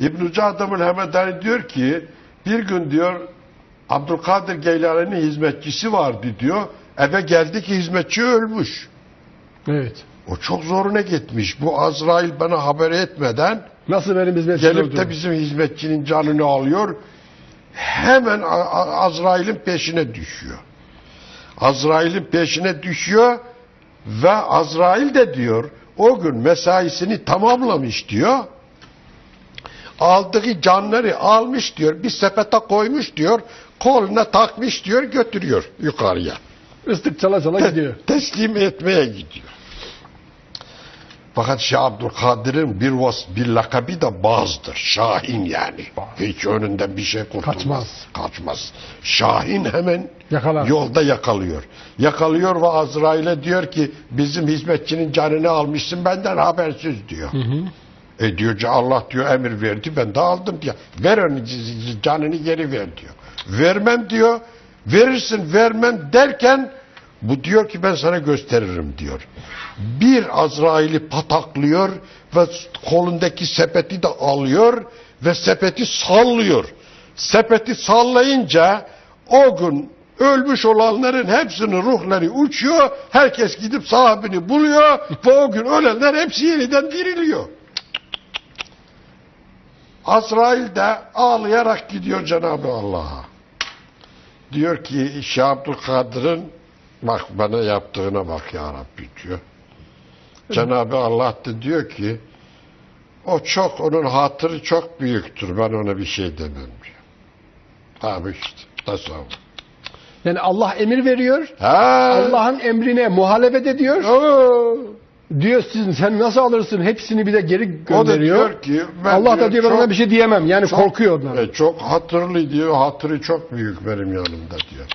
İbn-i Adam'ın Hemedani diyor ki bir gün diyor Abdülkadir Geylani'nin hizmetçisi vardı diyor. Eve geldi ki hizmetçi ölmüş. Evet. O çok zoruna gitmiş. Bu Azrail bana haber etmeden Nasıl benim hizmetçim gelip de bizim hizmetçinin canını alıyor. Hemen Azrail'in peşine düşüyor. Azrail'in peşine düşüyor ve Azrail de diyor o gün mesaisini tamamlamış diyor. Aldığı canları almış diyor. Bir sepete koymuş diyor. Koluna takmış diyor götürüyor yukarıya. Islık çala çala gidiyor. Teslim etmeye gidiyor. Fakat Şah Abdülkadir'in bir vas bir lakabı da bazdır. Şahin yani. Hiç önünden bir şey kurtulmaz. Kaçmaz. Kaçmaz. Şahin hemen Yakalar. yolda yakalıyor. Yakalıyor ve Azrail'e diyor ki bizim hizmetçinin canını almışsın benden habersiz diyor. E diyor ki Allah diyor emir verdi ben de aldım diyor. Ver onu canını geri ver diyor. Vermem diyor. Verirsin vermem derken bu diyor ki ben sana gösteririm diyor. Bir Azrail'i pataklıyor ve kolundaki sepeti de alıyor ve sepeti sallıyor. Sepeti sallayınca o gün ölmüş olanların hepsinin ruhları uçuyor. Herkes gidip sahibini buluyor ve o gün ölenler hepsi yeniden diriliyor. Azrail de ağlayarak gidiyor Cenab-ı Allah'a. Diyor ki Şah Abdülkadir'in bak bana yaptığına bak ya Rabbi diyor. Cenab-ı Allah da diyor ki o çok onun hatırı çok büyüktür. Ben ona bir şey demem diyor. Abi işte tasavvuf. Yani Allah emir veriyor. Allah'ın emrine muhalefet ediyor. Oo. Diyor siz sen nasıl alırsın? Hepsini bir de geri O da gönderiyor. diyor ki ben Allah da diyor ben çok- ona bir şey diyemem. Yani korkuyor ondan. E, çok hatırlı diyor. Hatırı çok büyük benim yanımda diyor.